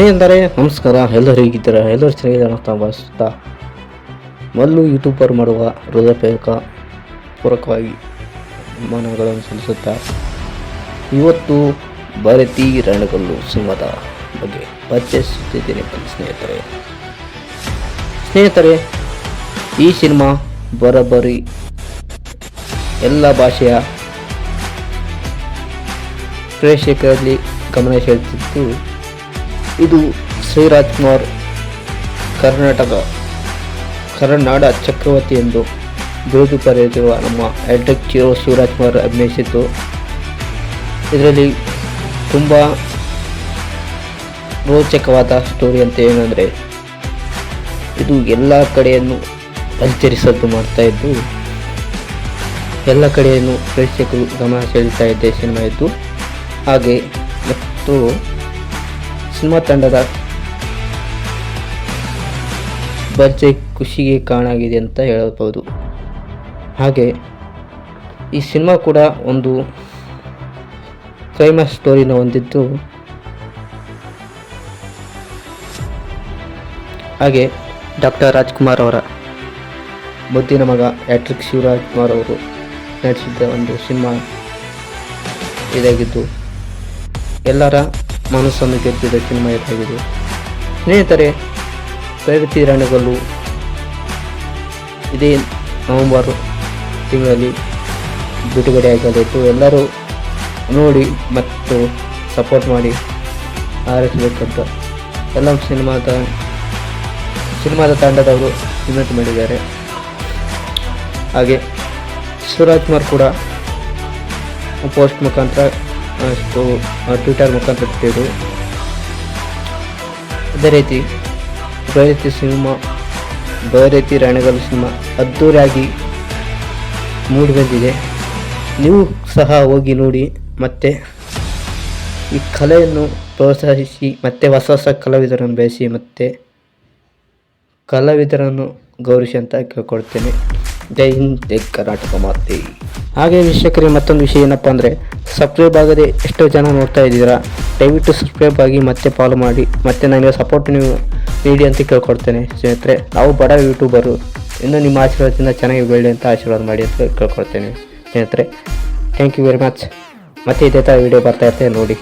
ಸ್ನೇಹಿತರೆ, ನಮಸ್ಕಾರ. ಎಲ್ಲರೂ ಹೇಗಿದ್ದೀರಾ? ಎಲ್ಲರೂ ಚೆನ್ನಾಗಿದ್ದಾರೆ ಅಂತ ಭಾವಿಸುತ್ತಾ ಮೊದಲು ಯೂಟ್ಯೂಬರ್ ಮಾಡುವ ಹೃದಯಪೇಕ ಪೂರಕವಾಗಿ ಮನಗಳನ್ನು ಸಲ್ಲಿಸುತ್ತಾ ಇವತ್ತು ಭಾರತಿ ರಣಗಲ್ಲು ಸಿಂಹದ ಬಗ್ಗೆ ಪರಿಚಯಿಸುತ್ತಿದ್ದೇನೆ ಸ್ನೇಹಿತರೆ. ಸ್ನೇಹಿತರೆ, ಈ ಸಿನಿಮಾ ಬರಬರಿ ಎಲ್ಲ ಭಾಷೆಯ ಪ್ರೇಕ್ಷಕರಲ್ಲಿ ಗಮನ ಸೆಳೆದಿದ್ದು ಇದು ಶ್ರೀರಾಜ್ಕುಮಾರ್ ಕರ್ನಾಟಕ, ಕರ್ನಾಡ ಚಕ್ರವರ್ತಿ ಎಂದು ಬಿರುದು ಪಡೆದಿರುವ ನಮ್ಮ ಚಿರೋ ಶಿವರಾಜ್ಕುಮಾರ್ ಅಭಿನಯಿಸಿದ್ದು. ಇದರಲ್ಲಿ ತುಂಬ ರೋಚಕವಾದ ಸ್ಟೋರಿ ಅಂತ ಏನಂದರೆ, ಇದು ಎಲ್ಲ ಕಡೆಯನ್ನು ಪರಿಚರಿಸದ್ದು ಮಾಡ್ತಾ ಇದ್ದು, ಎಲ್ಲ ಕಡೆಯನ್ನು ಪ್ರೇಕ್ಷಕರು ಗಮನ ಸೆಳೀತಾ ಇದ್ದೇ ಸಿನಿಮಾ ಇದ್ದು ಹಾಗೆ ಮತ್ತು ಸಿನಿಮಾ ತಂಡದ ಬಜ್ಜೆ ಖುಷಿಗೆ ಕಾಣಾಗಿದೆ ಅಂತ ಹೇಳಬಹುದು. ಹಾಗೆ ಈ ಸಿನಿಮಾ ಕೂಡ ಒಂದು ಫೇಮಸ್ ಸ್ಟೋರಿನ ಹೊಂದಿದ್ದು ಹಾಗೆ ಡಾಕ್ಟರ್ ರಾಜ್ಕುಮಾರ್ ಅವರ ಮುದ್ದಿನ ಮಗ ಹ್ಯಾಟ್ರಿಕ್ ಶಿವರಾಜ್ ಕುಮಾರ್ ಅವರು ನಡೆಸಿದ್ದ ಒಂದು ಸಿನಿಮಾ ಇದಾಗಿದ್ದು. ಎಲ್ಲರ ಮನಸ್ಸನ್ನು ಗೆದ್ದಿದ ಸಿನಿಮಾ ಇದಾಗಿದೆ ಸ್ನೇಹಿತರೆ ಪ್ರಗತಿ ರಣಗಲ್ಲು ಇದೇ ನವೆಂಬರ್ ತಿಂಗಳಲ್ಲಿ ಬಿಡುಗಡೆ ಆಗಬೇಕು ಎಲ್ಲರೂ ನೋಡಿ ಮತ್ತು ಸಪೋರ್ಟ್ ಮಾಡಿ ಆರಿಸಬೇಕಂತ. ಎಲ್ಲ ಸಿನಿಮಾದ ಸಿನಿಮಾದ ತಂಡದವರು ವಿನಂತಿ ಮಾಡಿದ್ದಾರೆ. ಹಾಗೆ ಶಿವರಾಜ್ ಕುಮಾರ್ ಕೂಡ ಪೋಸ್ಟ್ ಮುಖಾಂತರ ಅಷ್ಟು ಟ್ವಿಟರ್ ಮುಖಾಂತರ ಬಿಟ್ಟಿದ್ದು ಅದೇ ರೀತಿ ಬೈರತಿ ಸಿನಿಮಾ ಬೈರತಿ ರಣಗಲ್ಲು ಸಿನಿಮಾ ಅದ್ಧೂರಿಯಾಗಿ ಮೂಡಿ ಬಂದಿದೆ ನೀವು ಸಹ ಹೋಗಿ ನೋಡಿ, ಮತ್ತು ಈ ಕಲೆಯನ್ನು ಪ್ರೋತ್ಸಾಹಿಸಿ, ಮತ್ತು ಹೊಸ ಹೊಸ ಕಲಾವಿದರನ್ನು ಬೆಳೆಸಿ, ಮತ್ತು ಕಲಾವಿದರನ್ನು ಗೌರವಿಸಿ ಅಂತ ಕೇಳ್ಕೊಳ್ತೇನೆ. ಜೈ ಹಿಂದ್, ಜೈ ಕರ್ನಾಟಕ ಮಾತೆ. ಹಾಗೆ ವೀಕ್ಷಕರಿಗೆ ಮತ್ತೊಂದು ವಿಷಯ ಏನಪ್ಪ ಅಂದರೆ ಸಬ್ಸ್ಕ್ರೈಬ್ ಆಗದೆ ಎಷ್ಟೋ ಜನ ನೋಡ್ತಾ ಇದ್ದೀರಾ, ದಯವಿಟ್ಟು ಸಬ್ಸ್ಕ್ರೈಬ್ ಆಗಿ ಮತ್ತೆ ಫಾಲೋ ಮಾಡಿ, ಮತ್ತೆ ನನಗೆ ಸಪೋರ್ಟ್ ನೀವು ನೀಡಿ ಅಂತ ಕೇಳ್ಕೊಡ್ತೇನೆ ಸ್ನೇಹಿತರೆ. ನಾವು ಬಡ ಯೂಟ್ಯೂಬರು ಇನ್ನೂ ನಿಮ್ಮ ಆಶೀರ್ವಾದದಿಂದ ಚೆನ್ನಾಗಿ ಬೆಳೆ ಅಂತ ಆಶೀರ್ವಾದ ಮಾಡಿ ಅಂತ ಕೇಳ್ಕೊಡ್ತೇನೆ ಸ್ನೇಹಿತರೆ. ಥ್ಯಾಂಕ್ ಯು ವೆರಿ ಮಚ್ ಮತ್ತೆ ಇದೇ ಥರ ವಿಡಿಯೋ ಬರ್ತಾ ಇರ್ತೇನೆ ನೋಡಿ.